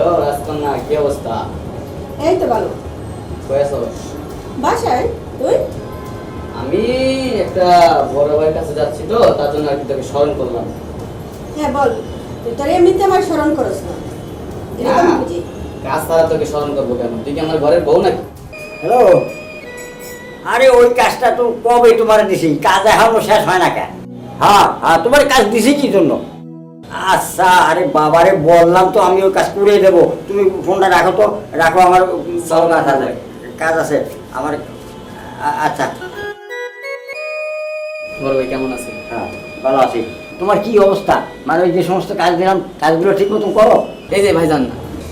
Hello রাজকন্যা কি অবস্থা এই তো ভালো বাসায় তুই আমি একটা বড় ভাইয়ের কাছে যাচ্ছি তো তার জন্য আর কি তোকে স্মরণ করলাম হ্যাঁ বল তুই তোর এমনিতে আমার স্মরণ করস না এরকম বুঝি কাজ ছাড়া তোকে স্মরণ করব কেন তুই কি আমার ঘরের বউ নাকি হ্যালো আরে ওই কাজটা তো কবে তোমার দিছি কাজ এখনও শেষ হয় না কেন হ্যাঁ হ্যাঁ তোমার কাজ দিছি কি জন্য আচ্ছা আরে বাবারে বললাম তো আমি ওই কাজ করে দেবো। তুমি ফোনটা রাখো তো রাখো আমার সব কাজ আছে কাজ আছে আমার আচ্ছা। বড় ভাই কেমন আছে? হ্যাঁ ভালো আছি। তোমার কি অবস্থা? মানে ওই যে সমস্ত কাজ দিলাম কাজগুলো ঠিক মতন করো? এই যে ভাইজান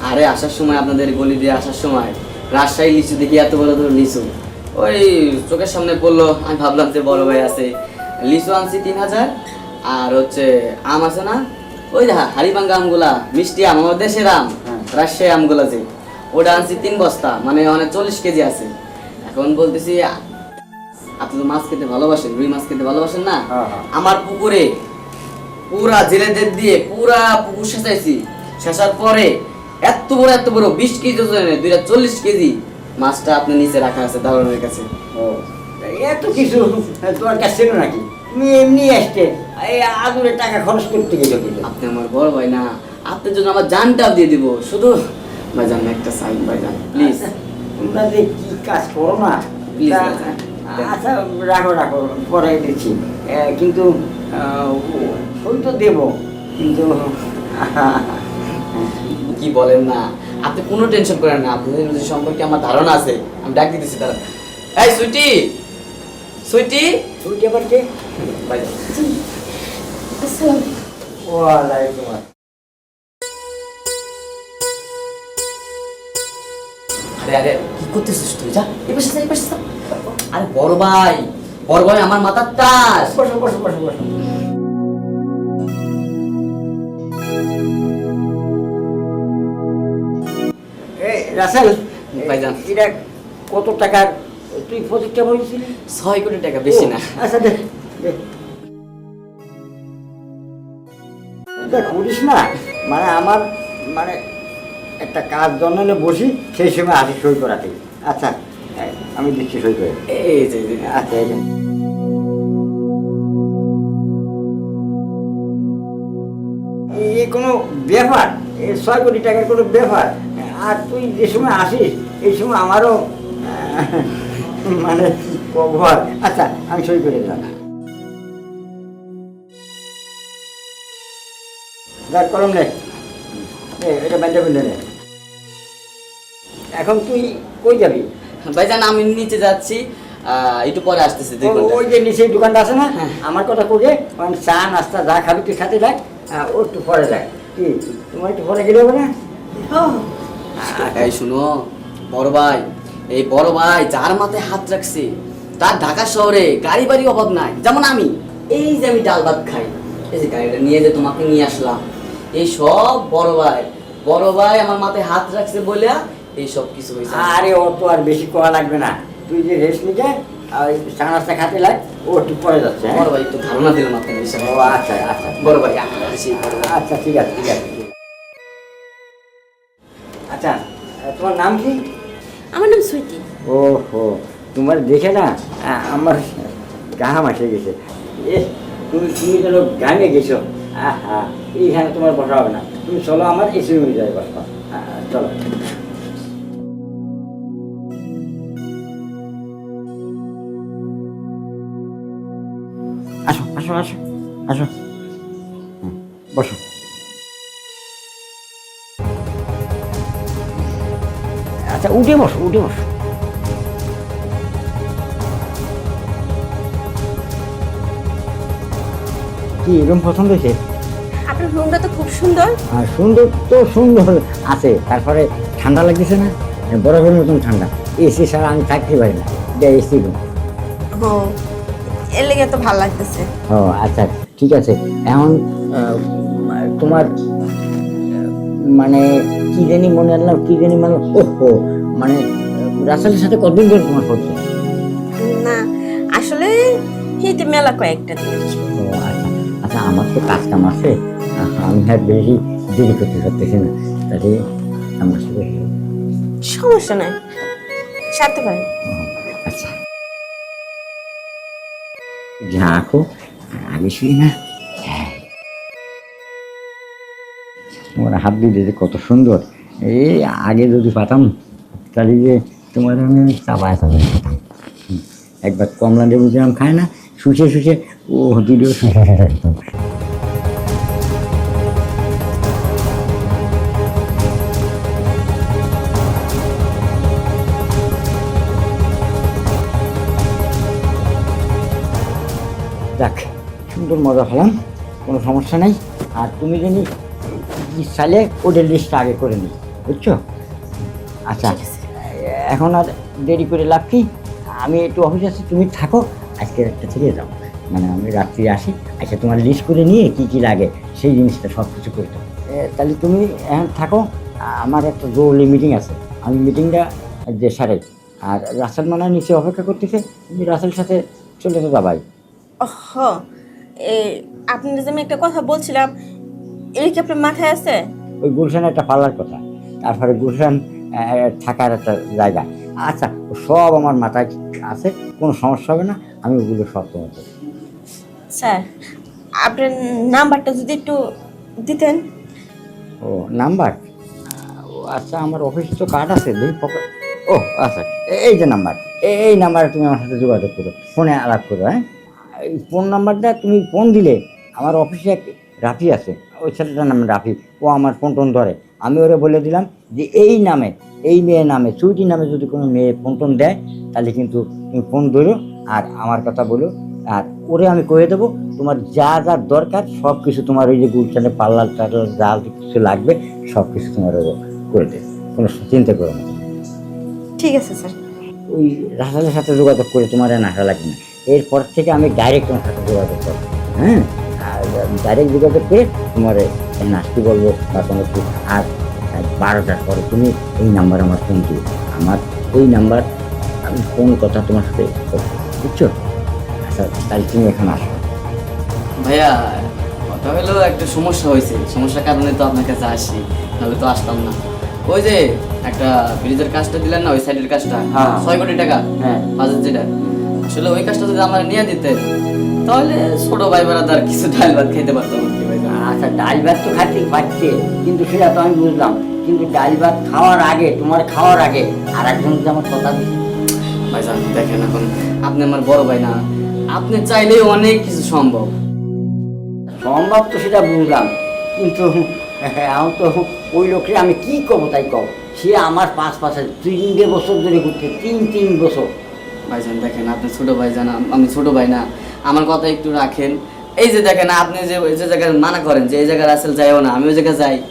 আরে আসার সময় আপনাদের গলি দিয়ে আসার সময় রাজশাহী লিচু দেখি এত বড় বড় লিচু। ওই চোখের সামনে পড়ল আমি ভাবলাম যে বড় ভাই আছে। লিচু আনছি তিন হাজার আর হচ্ছে আম আছে না ওই দেখা হাড়িভাঙ্গা আমগুলা মিষ্টি আম আমার দেশের আম হ্যাঁ। রাজশাহী আমগুলা যে ওটা আনছি তিন বস্তা মানে অনেক চল্লিশ কেজি আছে। এখন বলতেছি আপনি তো মাছ খেতে ভালোবাসেন রুই মাছ খেতে ভালোবাসেন না? হ্যাঁ, হ্যাঁ। আমার পুকুরে পুরা জেলেদের দিয়ে পুরা পুকুর সেচাইছি। শেষার পরে এত বড় এত বড় বিশ কেজি ওজনের দুইটা চল্লিশ কেজি মাছটা আপনার নিচে রাখা আছে দারোয়ানের কাছে। ও এত কিছু? তোমার কাছে নাকি? এমনি আসতে। এই আদুরে টাকা খরচ করতে কিন্তু আপনি আমার বড় ভাই না আপনার জন্য আমার জানটাও দিয়ে দিব। শুধু ভাইজান একটা সাইন ভাইজান প্লিজ তোমরা যে কি কাজ করো না আচ্ছা রাখো রাখো পরে দিচ্ছি। এ, কিন্তু সই তো দেবো কিন্তু কি বলেন না আপনি কোনো টেনশন করেন না আপনাদের সম্পর্কে আমার ধারণা আছে। আমি ডাক দিতেছি তারা এই সুইটি! সুইটি? সই আবার কে? ভাইজান আসসালাম। আরে আরে কি করতেছিস তুই? যা এই পাশে যা এই পাশে যা। আরে বড় ভাই বড় ভাই আমার মাথার তাস বসো বসো বসো বসো। রাসেল ভাইজান। এটা কত টাকার তুই প্রজেক্টটা বলেছিলি ছয় কোটি টাকা বেশি না। আচ্ছা দে দে। করিস না। মানে আমার মানে একটা কাজ জন্মলে বসি সেই সময় আসি সই করাতে আচ্ছা আমি দিচ্ছি সই করে। এই। আচ্ছা এ কোনো ব্যাপার? ছয় কোটি টাকার কোনো ব্যাপার? আর তুই যে সময় আসিস এই সময় আমারও মানে ভয় আচ্ছা আমি সই করে দিলাম। দেখ কলম নে। নে, এটা নে। এখন তুই কই যাবি? ভাইজান আমি নিচে যাচ্ছি। একটু পরে আসতেছি দুই ওই যে নিচে দোকানটা আছে না? হ্যাঁ। আমার কথা ওখানে চা নাস্তা যা খাবি তুই খাতে দেখ। ও একটু পরে দেখ। কি তোমার একটু পরে গেলে হবে না? এই শুনো বড় ভাই এই বড় ভাই যার মাথায় হাত রাখছে তার ঢাকা শহরে গাড়ি বাড়ি অভাব নাই যেমন আমি এই যে আমি ডাল ভাত খাই এই যে গাড়িটা নিয়ে যে তোমাকে নিয়ে আসলাম এই সব বড় ভাই বড় ভাই আমার মাথায় হাত রাখছে বলে এই সব কিছু হয়েছে আরে ও তো আর বেশি করা লাগবে না তুই যে রেস্ট নিতে আর ওই খাতে লাগ ও একটু পরে যাচ্ছে হ্যাঁ? বড় ভাই একটু ধারণা দিলাম এই সব। ও আচ্ছা আচ্ছা বড় ভাই আমি বড় ভাই। আচ্ছা ঠিক আছে ঠিক আছে আচ্ছা তোমার নাম কি আমার নাম সুইটি। হো তোমার দেখে না আমার গাহাম আসে গেছে। তুমি তুমি যেন গানে গেছো। আহা, এইখানে তোমার বসা হবে না। তুমি চলো আমার এসি রুমে যাই বসবা চলো। আসো আসো আসো আসো। বসো। আচ্ছা উঠে বসো উঠে বসো। কি রুম পছন্দ হয়েছে? আপনার রুমটা তো খুব সুন্দর। আর সুন্দর তো সুন্দর আছে তারপরে ঠান্ডা লাগতেছে না বরফের মতন ঠান্ডা। এসি ছাড়া আমি থাকতে পারি না এটা এসি রুম ও এর লেগে তো ভালো লাগতেছে। ও আচ্ছা ঠিক আছে। এখন তোমার মানে কি জানি মনে আনলাম কি জানি মানে ওহো মানে রাসেলের সাথে কতদিন ধরে তোমার হচ্ছে? না আসলে এইতে মেলা কয়েকটা দিন। ও আচ্ছা আচ্ছা আমার তো কাজ কাম আছে। আমি আর বেশি দেরি করতে পারতেছি না। তাহলে আমার সাথে সমস্যা নাই সারতে পারেন। আচ্ছা। ঝাঁকো আগে শুই না। হ্যাঁ। তোমার হাত দিলে যে কত সুন্দর। এই আগে যদি পাতাম, তাহলে যে তোমার আমি চাপায় চাপায় খেতাম। একবার কমলা লেবু যেরকম খায় না, শুষে শুষে ও দিলেও শুষে শুষে একদম যাক, সুন্দর মজা হলাম, কোনো সমস্যা নাই। আর তুমি জানি কি চাইলে ওদের লিস্টটা আগে করে নিই বুঝছ? আচ্ছা এখন আর দেরি করে লাভ কি? আমি একটু অফিস আছি তুমি থাকো আজকে একটা ছেড়ে যাও। মানে আমি রাত্রি আসি আচ্ছা তোমার লিস্ট করে নিয়ে কি কি লাগে সেই জিনিসটা সব কিছু করে দেবো এ, তাহলে তুমি এখন থাকো আমার একটা জরুরি মিটিং আছে। আমি মিটিংটা যে সারাই আর রাসেল মানা নিচে অপেক্ষা করতেছে তুমি রাসেলের সাথে চলে তো যাবাই হ এই আপনার যে আমি একটা কথা বলছিলাম এটা কি আপনার মাথায় আছে? ওই গুলশানে একটা পার্লার কথা। তারপরে গুলশান থাকার একটা জায়গা। আচ্ছা সব আমার মাথায় আছে কোনো সমস্যা হবে না আমি ওগুলো সব তোমার স্যার আপনার নাম্বারটা যদি একটু দিতেন। ও নাম্বার? আচ্ছা আমার অফিসে তো কার্ড আছে দেখি পকেট। ও আচ্ছা এই যে নাম্বার এই নাম্বারে তুমি আমার সাথে যোগাযোগ করো ফোনে আলাপ করো হ্যাঁ? এই ফোন নাম্বারটা তুমি ফোন দিলে আমার অফিসে রাফি আছে ওই ছেলেটার নাম রাফি ও আমার ফোন টোন ধরে। আমি ওরে বলে দিলাম যে এই নামে এই মেয়ের নামে সুইটি নামে যদি কোনো মেয়ে ফোন টোন দেয় তাহলে কিন্তু তুমি ফোন ধরো আর আমার কথা বলো। আর ওরে আমি কয়ে দেবো তোমার যা যা দরকার সব কিছু তোমার ওই যে গুলশানে পার্লার টার্লার যা কিছু লাগবে সব কিছু তোমার ওরা করে দেবে। কোনো চিন্তা করো না ঠিক আছে স্যার। ওই রাসালের সাথে যোগাযোগ করে তোমার নাটা লাগবে না। এরপর থেকে আমি ডাইরেক্ট তোমার সাথে যোগাযোগ করব। হ্যাঁ? ডাইরেক্ট যোগাযোগ করে তোমার নাচতে বলব বা কোনো আর বারোটার পরে তুমি এই নাম্বার আমার ফোন দিও। আমার এই নাম্বার আমি ফোন কথা তোমার সাথে বুঝছ? আচ্ছা তাহলে তুমি এখানে আসো। ভাইয়া কথা হলো একটা সমস্যা হয়েছে। সমস্যার কারণে তো আপনার কাছে আসি নাহলে তো আসতাম না। ওই যে একটা ব্রিজের কাজটা দিলেন না ওই সাইডের কাজটা? হ্যাঁ। ছয় কোটি টাকা? হ্যাঁ। বাজেট যেটা। আসলে ওই কাজটা যদি আমার নিয়ে দিতেন তাহলে ছোট ভাই বেড়াদার কিছু ডাল ভাত খেতে পারতাম আর কি ভাই আচ্ছা ডাল ভাত তো খাতে পাচ্ছে কিন্তু সেটা তো আমি বুঝলাম। কিন্তু ডাল ভাত খাওয়ার আগে তোমার খাওয়ার আগে আর একজন আমার কথা ভাইজান দেখেন এখন আপনি আমার বড় ভাই না। আপনি চাইলেই অনেক কিছু সম্ভব। সম্ভব তো সেটা বুঝলাম কিন্তু আমি তো ওই লোককে আমি কি কব তাই কব? সে আমার পাঁচ পাশে তিনটে বছর ধরে ঘুরছে তিন তিন বছর। ভাইজান দেখেন আপনি ছোট ভাই জান আমি ছোট ভাই না। আমার কথা একটু রাখেন। এই যে দেখেন, আপনি যে ওই যে জায়গায় মানা করেন যে এই জায়গায় আসলে যাইও না, আমি ওই জায়গায় যাই।